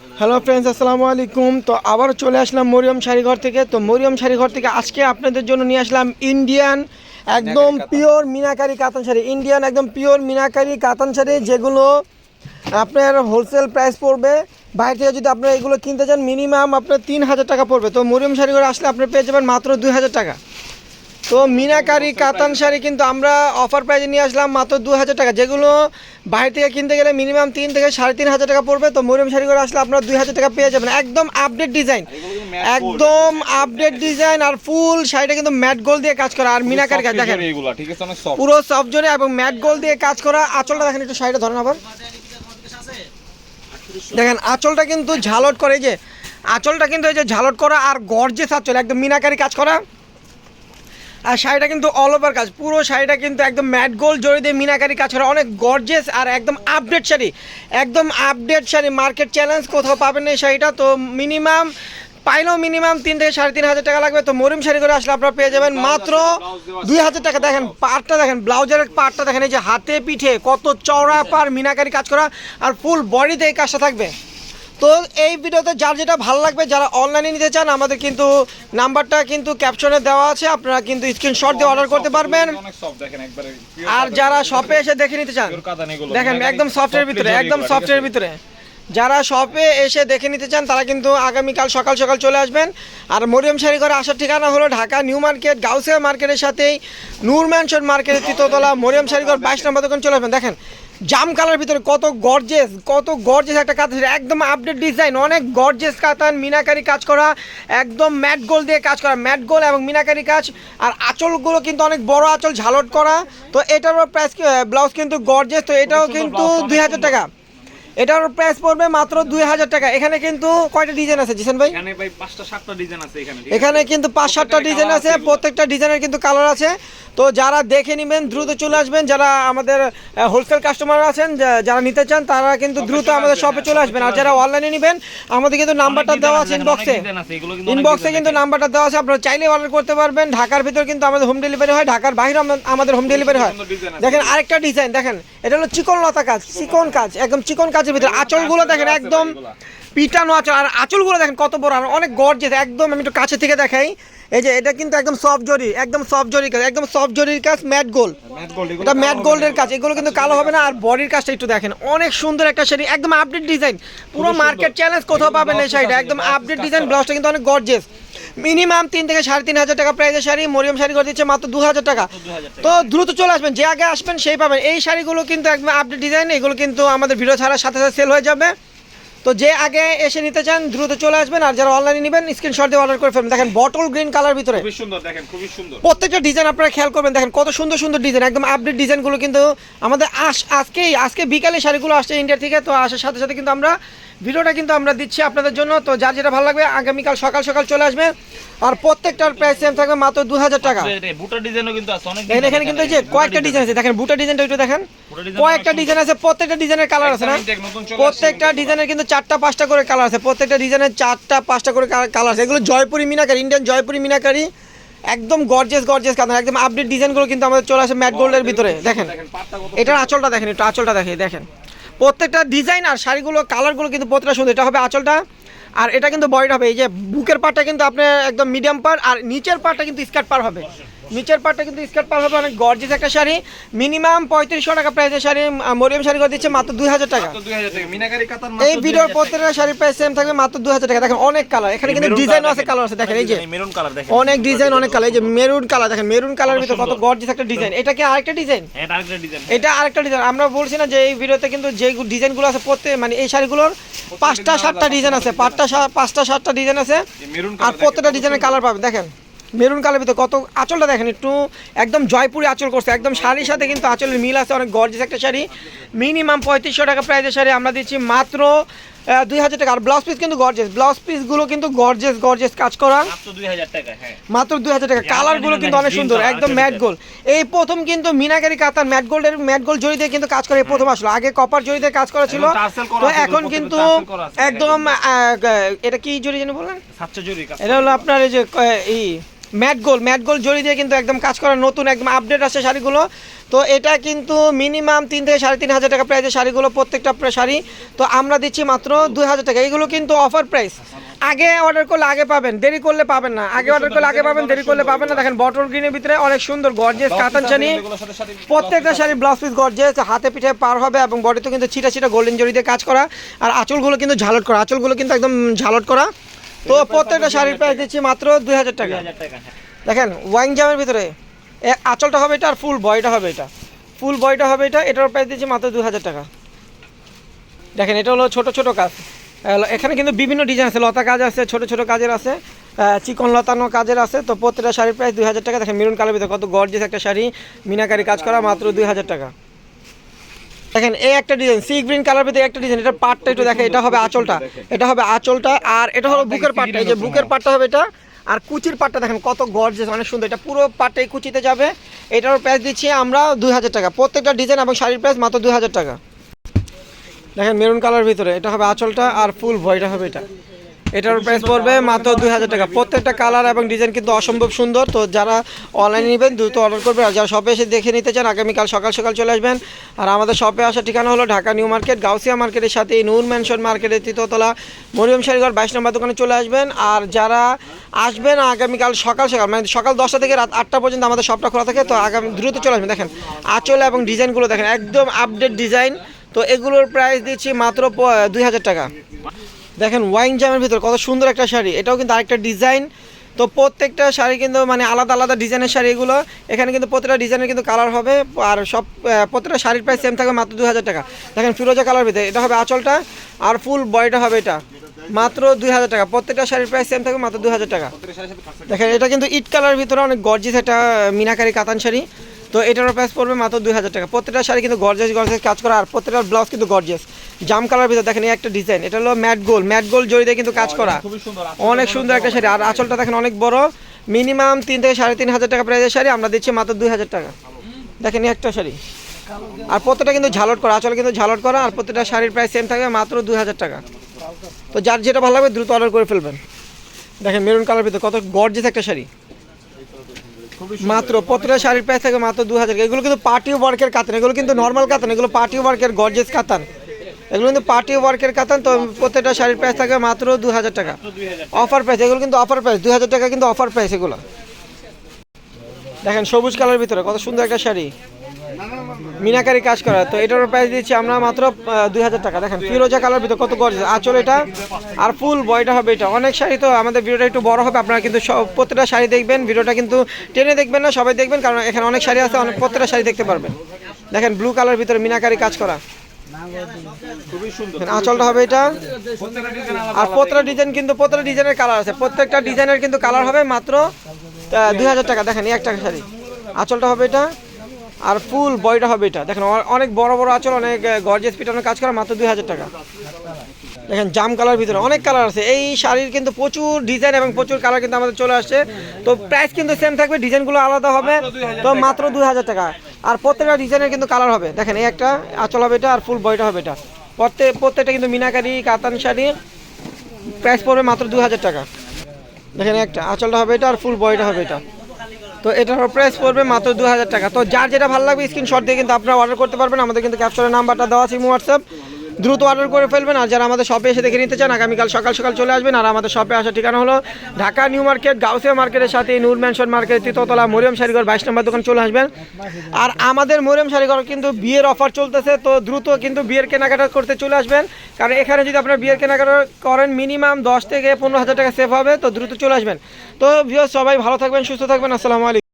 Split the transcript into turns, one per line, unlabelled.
Hello friends আসসালামু আলাইকুম। তো আবার চলে আসলাম মরিয়ম শাড়িঘর থেকে। তো মরিয়ম শাড়িঘর থেকে আজকে আপনাদের জন্য নিয়ে আসলাম ইন্ডিয়ান একদম পিওর মিনাকারি কাতান শাড়ি। ইন্ডিয়ান একদম পিওর মিনাকারি কাতান শাড়ি যেগুলো আপনার হোলসেল প্রাইস পড়বে। বাইরে থেকে যদি আপনারা এগুলো কিনতে চান মিনিমাম আপনার তিন হাজার টাকা পড়বে। তো মরিয়ম শাড়িঘর আসলে আপনি পেয়ে যাবেন মাত্র দুই হাজার টাকা। তো মিনাকারি কাতান শাড়ি কিন্তু আমরা অফার প্রাইজে নিয়ে আসলাম মাত্র দু হাজার টাকা। যেগুলো বাইরে থেকে কিনতে গেলে মিনিমাম তিন থেকে সাড়ে তিন হাজার টাকা পড়বে। তো মরিয়ম শাড়ি করে আসলে আপনারা দুই হাজার টাকা পেয়ে যাবেন। একদম আপডেট ডিজাইন একদম আপডেট ডিজাইন আর ফুল শাড়িটা কিন্তু ম্যাট গোল দিয়ে কাজ করা। আর মিনাকারি কাজ দেখেন পুরো সফট জোরে এবং ম্যাট গোল দিয়ে কাজ করা। আঁচলটা দেখেন একটু শাড়িটা ধরেন আবার। দেখেন আঁচলটা কিন্তু ঝালট করে এই যে আঁচলটা কিন্তু এই যে ঝালট করা আর গর্জেস আঁচল। একদম মিনাকারি কাজ করা। আর শাড়িটা কিন্তু অল ওভার কাজ। পুরো শাড়িটা কিন্তু একদম ম্যাট গোল্ড জড়ি দিয়ে মিনাকারি কাজ করা। অনেক গর্জেস আর একদম আপডেট শাড়ি। একদম আপডেট শাড়ি। মার্কেট চ্যালেঞ্জ কোথাও পাবেন না এই শাড়িটা। তো মিনিমাম পাইলেও মিনিমাম তিন থেকে সাড়ে তিন হাজার টাকা লাগবে। তো মরিম শাড়ি করে আসলে আপনারা পেয়ে যাবেন। মাত্র দুই হাজার টাকা। দেখেন পাটটা দেখেন ব্লাউজের পাটটা দেখেন এই যে হাতে পিঠে কত চওড়া পার মিনাকারি কাজ করা। আর ফুল বডিতে এই কাজটা থাকবে। তো এই ভিডিওতে যার যেটা ভালো লাগবে, যারা অনলাইনে নিতে চান, আমাদের কিন্তু নাম্বারটা কিন্তু ক্যাপশনে দেওয়া আছে। আপনারা কিন্তু স্ক্রিনশট দিয়ে অর্ডার করতে পারবেন। আর যারা শপে এসে দেখে নিতে চান। দেখেন একদম সফটের ভিতরে, একদম সফটের ভিতরে। যারা শপে এসে দেখে নিতে চান, তারা কিন্তু আগামীকাল সকাল সকাল চলে আসবেন। আর মরিয়ম শাড়ি ঘরে আসার ঠিকানা হলো ঢাকা নিউ মার্কেট, গাউসিয়া মার্কেটের সাথেই নূর ম্যানশন মার্কেটের তৃতীয়তলা মরিয়ম শাড়ি বাইশ নম্বর দোকান চলে আসবেন। দেখেন জাম কালার ভিতরে কত গর্জেস কত গর্জেস একটা কাতান একদম আপডেট ডিজাইন অনেক গর্জেস কাতান মিনাকারি কাজ করা একদম ম্যাট গোল দিয়ে কাজ করা। ম্যাট গোল এবং মিনাকারি কাজ আর আঁচলগুলো কিন্তু অনেক বড় আঁচল ঝালট করা। তো এটারও প্রাইস ব্লাউজ কিন্তু গর্জেস তো এটাও কিন্তু দুই হাজার টাকা। এটার প্রাইস পড়বে মাত্র দুই হাজার টাকা। এখানে কিন্তু কয়টা ডিজাইন আছে জিসান ভাই?
এখানে ভাই পাঁচটা সাতটা ডিজাইন আছে এখানে
এখানে কিন্তু পাঁচ সাতটা ডিজাইন আছে প্রত্যেকটা ডিজাইনের কিন্তু কালার আছে। তো যারা দেখে নেবেন দ্রুত চলে আসবেন। যারা আমাদের হোলসেল কাস্টমার আছেন যারা নিতে চান তারা কিন্তু দ্রুত আমাদের শপে
হ্যাঁ,
চলে আসবেন। আর যারা অনলাইনে নেবেন আমাদের কিন্তু নাম্বারটা দেওয়া
আছে,
ইনবক্সে ইনবক্সে কিন্তু নাম্বারটা দেওয়া আছে আপনারা চাইলে অর্ডার করতে পারবেন। ঢাকার ভিতর কিন্তু আমাদের হোম ডেলিভারি হয় ঢাকার বাইরে আমাদের হোম ডেলিভারি হয়। দেখেন আরেকটা ডিজাইন দেখেন এটা হলো চিকন লতা কাজ চিকন কাজ একদম চিকন কাজের ভিতরে আঁচলগুলো দেখেন একদম পিটানো আঁচল। আর আঁচলগুলো দেখেন কত বড় আর অনেক গর্জেস একদম আমি একটু কাছে থেকে দেখাই। এই যে এটা কিন্তু একদম সফট জরি একদম সফট জরির কাজ একদম সফট জরির কাজ ম্যাট
গোল্ড
এটা ম্যাট গোল্ডের কাজ এগুলো কিন্তু কালো হবে না আর বডির কাজটা একটু দেখেন। অনেক সুন্দর একটা শাড়ি একদম আপডেট ডিজাইন পুরো মার্কেট চ্যালেঞ্জ কোথাও পাবেন না এই শাড়িটা একদম আপডেট ডিজাইন ব্লাউজটা কিন্তু অনেক গর্জেস মিনিমাম তিন থেকে সাড়ে তিন হাজার টাকা প্রাইসের শাড়ি মরিয়াম শাড়ি করে দিচ্ছে মাত্র দু হাজার টাকা। তো দ্রুত চলে আসবেন যে আগে আসবেন সেই পাবেন। এই শাড়িগুলো কিন্তু একদম আপডেট ডিজাইন এগুলো কিন্তু আমাদের ভিডিও ছাড়ার সাথে সাথে সেল হয়ে যাবে। তো যে আগে এসে নিতে চান দ্রুত চলে আসবেন আর যারা অনলাইনে নেবেন স্ক্রিনশট দিয়ে অর্ডার করে ফেলবেন। দেখেন বটল গ্রিন কালার ভিতরে।
খুবই সুন্দর দেখেন খুবই সুন্দর।
প্রত্যেকটা ডিজাইন আপনারা খেয়াল করবেন। দেখেন কত সুন্দর সুন্দর ডিজাইন একদম আপডেট ডিজাইনগুলো কিন্তু আমাদের আস আজকেই আজকে বিকালে শাড়িগুলো আসছে ইন্ডিয়া থেকে তো আসার সাথে সাথে কিন্তু আমরা ভিডিওটা কিন্তু আমরা দিচ্ছি আপনাদের জন্য। তো যার যেটা ভালো লাগবে আগামীকাল সকাল সকাল চলে আসবে। আর প্রত্যেকটার প্রাইস সেম থাকবে মাত্র দু হাজার টাকা
বুটা ডিজাইনও কিন্তু আছে অনেক
দেখেন এখানে কিন্তু এই যে কয়েকটা ডিজাইন আছে। দেখেন বুটা ডিজাইনটা একটু দেখেন। কয়েকটা ডিজাইন আছে প্রত্যেকটা ডিজাইনের কালার আছে না? প্রত্যেকটা ডিজাইনের কিন্তু চারটা পাঁচটা করে কালার আছে। প্রত্যেকটা ডিজাইনের চারটা পাঁচটা করে কালার আছে। এগুলো জয়পুরি মিনাকারি ইন্ডিয়ান জয়পুরি মিনাকারি। একদম গর্জেস গর্জেস কালার একদম আপডেট ডিজাইনগুলো কিন্তু আমাদের চলে আসে ম্যাট গোল্ডের ভিতরে। দেখেন
পাটটা
এটার আঁচলটা দেখেন একটু আঁচলটা দেখে দেখেন। প্রত্যেকটা ডিজাইন আর শাড়িগুলো কালারগুলো কিন্তু প্রত্যেকটা সুন্দর। এটা হবে আঁচলটা আর এটা কিন্তু বডিটা হবে এই যে বুকের পার্টটা কিন্তু আপনার একদম মিডিয়াম পার আর নিচের পার্টটা কিন্তু স্কার্ট পার হবে। নিচের পার্টটা কিন্তু স্কার্ট পার হবে অনেক গর্জিস একটা শাড়ি। মিনিমাম পঁয়ত্রিশশো টাকা প্রাইসের শাড়ি মরিয়াম শাড়ি করে দিচ্ছে মাত্র দুই হাজার টাকা।
মাত্র 2000 টাকা। মিনাকারি কাতান
এই ভিডিওর প্রত্যেকটা শাড়ির প্রাইস সেম থাকবে মাত্র দুই হাজার টাকা। দেখেন অনেক কালার এখানে কিন্তু ডিজাইনও আছে কালার আছে। দেখেন। এই যে
মেরুন কালার দেখেন।
অনেক ডিজাইন অনেক কালার এই যে মেরুন কালার দেখেন মেরুন কালারের ভিতরে কত গর্জিস একটা ডিজাইন এটা কি আরেকটা ডিজাইন
এটা আরেকটা ডিজাইন
এটা আরেকটা ডিজাইন আমরা বলছি না যে এই ভিডিওতে কিন্তু যে ডিজাইনগুলো আছে প্রত্যেক মানে এই শাড়িগুলোর পাঁচটা সাতটা ডিজাইন আছে পাঁচটা পাঁচটা সাতটা ডিজাইন আছে। আর প্রত্যেকটা ডিজাইনের কালার পাবে দেখেন। মেরুন কালার ভিতরে কত আঁচলটা দেখেন একটু একদম জয়পুরি আঁচল করছে একদম শাড়ির সাথে কিন্তু আঁচলের মিল আছে অনেক গর্জিস একটা শাড়ি। মিনিমাম পঁয়ত্রিশশো টাকা প্রাইসের শাড়ি আমরা দিচ্ছি মাত্র দুই হাজার টাকা। আর ব্লাউজ পিস কিন্তু গর্জেস ব্লাউজ পিসগুলো কিন্তু গর্জেস গর্জেস কাজ করা।
মাত্র 2000 টাকা হ্যাঁ।
মাত্র দুই হাজার টাকা। কালারগুলো কিন্তু অনেক সুন্দর একদম ম্যাট গোল্ড এই প্রথম কিন্তু মিনাকারি কাতার ম্যাট গোল্ডের ম্যাট গোল্ড জড়ি দিয়ে কিন্তু কাজ করে এই প্রথম আসলো। আগে কপার জড়ি দিয়ে কাজ করা ছিল তো এখন কিন্তু একদম এটা কি জড়ি জানি বললেন? এটা হলো আপনার এই যে এই ম্যাট গোল ম্যাট গোল জড়ি দিয়ে কিন্তু একদম কাজ করা নতুন একদম আপডেট আছে শাড়িগুলো। তো এটা কিন্তু মিনিমাম তিন থেকে সাড়ে তিন হাজার টাকা প্রাইসের শাড়িগুলো প্রত্যেকটা শাড়ি। তো আমরা দিচ্ছি মাত্র দুই হাজার টাকা। এগুলো কিন্তু অফার প্রাইস আগে অর্ডার করলে আগে পাবেন দেরি করলে পাবেন না। আগে অর্ডার করলে আগে পাবেন দেরি করলে পাবেন না। দেখেন বটল গ্রিনের ভিতরে অনেক সুন্দর গর্জেস কাতান শাড়ি
সাথে
প্রত্যেকটা শাড়ি ব্লাউজ পিস গর্জেস হাতে পিঠে পার হবে এবং বডিতে কিন্তু ছিটা ছিটা গোল্ডেন জড়ি দিয়ে কাজ করা। আর আঁচলগুলো কিন্তু ঝালট করা আঁচলগুলো কিন্তু একদম ঝালট করা। তো প্রত্যেকটা শাড়ির প্রাইস দিচ্ছি মাত্র দুই হাজার টাকা।
হ্যাঁ।
দেখেন ওয়াইন জামের ভিতরে আঁচলটা হবে এটা আর ফুল বয়টা হবে এটা। ফুল বয়টা হবে এটা এটার প্রাইস দিচ্ছি মাত্র দু হাজার টাকা। দেখেন এটা হলো ছোট ছোট কাজ। এখানে কিন্তু বিভিন্ন ডিজাইন আছে লতা কাজ আছে ছোট ছোট কাজের আছে চিকন লতানো কাজের আছে তো প্রত্যেকটা শাড়ির প্রাইস দুই হাজার টাকা। দেখেন মেরুন কালার ভিতরে কত গর্জেস একটা শাড়ি মিনাকারি কাজ করা মাত্র দুই হাজার টাকা। দেখেন এই একটা ডিজাইন সি গ্রিন কালার ভিতরে একটা ডিজাইন এটা পাটটা একটু দেখেন এটা হবে আঁচলটা এটা হবে আঁচলটা আর এটা হলো বুকের পাটটা এই যে বুকের পার্টটা হবে এটা আর কুচির পাটটা দেখেন কত গর্জেস অনেক সুন্দর এটা পুরো পাটটাই কুচিতে যাবে এটার প্রাইস দিচ্ছি আমরা দুই হাজার টাকা প্রত্যেকটা ডিজাইন এবং শাড়ির প্রাইস মাত্র দুই হাজার টাকা। দেখেন মেরুন কালার ভিতরে এটা হবে আঁচলটা আর ফুল ভয়টা হবে এটা। এটার প্রাইস পড়বে মাত্র দুই হাজার টাকা। প্রত্যেকটা কালার এবং ডিজাইন কিন্তু অসম্ভব সুন্দর। তো যারা অনলাইনে নেবেন দ্রুত অর্ডার করবেন। আর যারা শপে এসে দেখে নিতে চান আগামীকাল সকাল সকাল চলে আসবেন। আর আমাদের শপে আসার ঠিকানা হলো ঢাকা নিউ মার্কেট গাউসিয়া মার্কেটের সাথে নূর ম্যানশন মার্কেটের তৃতীয়তলা মরিয়ম শাড়িঘর বাইশ নম্বর দোকানে চলে আসবেন। আর যারা আসবেন আগামীকাল সকাল সকাল মানে সকাল দশটা থেকে রাত আটটা পর্যন্ত আমাদের শপটা খোলা থাকে তো আগামী দ্রুত চলে আসবেন। দেখেন আঁচল এবং ডিজাইনগুলো দেখেন একদম আপডেট ডিজাইন তো এগুলোর প্রাইস দিচ্ছি মাত্র দুই হাজার টাকা। দেখেন ওয়াইন জামের ভিতরে কত সুন্দর একটা শাড়ি। এটাও কিন্তু আরেকটা ডিজাইন তো প্রত্যেকটা শাড়ি কিন্তু মানে আলাদা আলাদা ডিজাইনের শাড়ি এগুলো। এখানে কিন্তু প্রত্যেকটা ডিজাইনের কিন্তু কালার হবে। আর সব আহ, প্রত্যেকটা শাড়ির প্রাইস সেম থাকবে মাত্র দু হাজার টাকা। দেখেন ফিরোজা কালার ভিতরে এটা হবে আঁচলটা। আর ফুল বয়টা হবে এটা। মাত্র দুই হাজার টাকা। প্রত্যেকটা শাড়ির প্রাইস সেম থাকবে মাত্র দু হাজার টাকা। দেখেন এটা কিন্তু ইট কালার ভিতরে অনেক গর্জিস একটা মিনাকারি কাতান শাড়ি। তো এটারও প্রাইস পড়বে মাত্র দুই হাজার টাকা। প্রত্যেকটা শাড়ি কিন্তু গর্জেস গর্জেস কাজ করা আর প্রত্যেকটা ব্লাউজ কিন্তু গর্জিয়াস জাম কালার ভিতরে দেখেন এই একটা ডিজাইন এটা হলো ম্যাট গোল ম্যাট গোল জড়ি দিয়ে কিন্তু কাজ করা। অনেক সুন্দর একটা শাড়ি। আর আঁচলটা দেখেন অনেক বড়। মিনিমাম তিন থেকে সাড়ে তিন হাজার টাকা প্রাইসের শাড়ি। আমরা দিচ্ছি মাত্র দুই হাজার টাকা। দেখেন এই একটা শাড়ি। আর প্রত্যেকটা কিন্তু ঝালট করা আচল কিন্তু ঝালট করা আর প্রত্যেকটা শাড়ির প্রাইস সেম থাকবে মাত্র দুই হাজার টাকা। তো যার যেটা ভালো লাগবে দ্রুত অর্ডার করে ফেলবেন। দেখেন মেরুন কালার ভিতরে কত গর্জেস একটা শাড়ি। মাত্র প্রতিটা শাড়ির প্রাইস থাকে মাত্র দু হাজার। এগুলো কিন্তু পার্টি ওয়ার্কের কাতান এগুলো কিন্তু নর্মাল কাতান এগুলো পার্টি ওয়ার্কের গর্জেস কাতান। এগুলো কিন্তু পার্টি ওয়ার্কের কাতান তো প্রত্যেকটা শাড়ির প্রাইস থাকে মাত্র দু হাজার টাকা। অফার প্রাইস এগুলো কিন্তু অফার প্রাইস দু হাজার টাকা কিন্তু অফার প্রাইস এগুলো। দেখেন সবুজ কালার ভিতরে কত সুন্দর একটা শাড়ি। মিনাকারি কাজ করা। তো এটার প্রাইস দিচ্ছি আমরা মাত্র দুই হাজার টাকা। দেখেন ফিরোজা কালার ভিতরে কত গর্জিয়াস আঁচল এটা, আর ফুল বয়টা হবে এটা। অনেক শাড়ি তো আমাদের ভিডিওটা একটু বড় হবে, আপনারা কিন্তু সব প্রত্যেকটা শাড়ি দেখবেন। ভিডিওটা কিন্তু টেনে দেখবেন না, সবাই দেখবেন, কারণ এখানে অনেক শাড়ি আছে, অনেক প্রত্যেকটা শাড়ি দেখতে পারবেন। দেখেন ব্লু কালার ভিতরে মিনাকারি কাজ করা। আঁচলটা হবে এটা। আর প্রত্যেকটা ডিজাইন কিন্তু, প্রত্যেকটা ডিজাইনের কালার আছে। প্রত্যেকটা ডিজাইনের কিন্তু কালার হবে মাত্র দুই হাজার টাকা। দেখেন, এই একটা শাড়ি। আঁচলটা হবে এটা। আর ফুল বয়টা হবে এটা। দেখেন অনেক বড় বড় আচল অনেক গর্জেস পিটানোর কাজ করা মাত্র দুই হাজার টাকা। দেখেন জাম কালার ভিতরে অনেক কালার আছে। এই শাড়ির কিন্তু প্রচুর ডিজাইন এবং প্রচুর কালার কিন্তু আমাদের চলে আসছে। তো প্রাইস কিন্তু সেম থাকবে ডিজাইনগুলো আলাদা হবে। তো মাত্র দুই হাজার টাকা। আর প্রত্যেকটা ডিজাইনের কিন্তু কালার হবে। দেখেন এই একটা আচল হবে এটা আর ফুল বয়টা হবে এটা। প্রত্যেক প্রত্যেকটা কিন্তু মিনাকারি কাতান শাড়ি। প্রাইস পড়বে মাত্র দু হাজার টাকা। দেখেন একটা আঁচলটা হবে এটা আর ফুল বয়টা হবে এটা। তো এটার প্রাইস পড়বে মাত্র দু হাজার টাকা। তো যার যেটা ভালো লাগবে স্ক্রিনশট দিয়ে কিন্তু আপনারা অর্ডার করতে পারবেন। আমাদের কিন্তু ক্যাপচারের নাম্বারটা দেওয়া আছে হোয়াটসঅ্যাপ। দ্রুত অর্ডার করে ফেলবেন। আর যারা আমাদের শপে এসে দেখে নিতে চান, আগামীকাল সকাল সকাল চলে আসবেন। আর আমাদের শপে আসার ঠিকানা হলো ঢাকা নিউ মার্কেট, গাউসিয়া মার্কেটের সাথে নূর ম্যানশন মার্কেট তৃতীয়তলা মরিয়ম শাড়িঘর, বাইশ নম্বর দোকান চলে আসবেন। আর আমাদের মরিয়ম শাড়িঘর কিন্তু বিয়ের অফার চলতেছে, তো দ্রুত কিন্তু বিয়ের কেনাকাটা করতে চলে আসবেন। কারণ এখানে যদি আপনারা বিয়ের কেনাকাটা করেন মিনিমাম দশ থেকে পনেরো হাজার টাকা সেভ হবে, তো দ্রুত চলে আসবেন। তো ভিউয়ার্স সবাই ভালো থাকবেন, সুস্থ থাকবেন, আসসালামু আলাইকুম।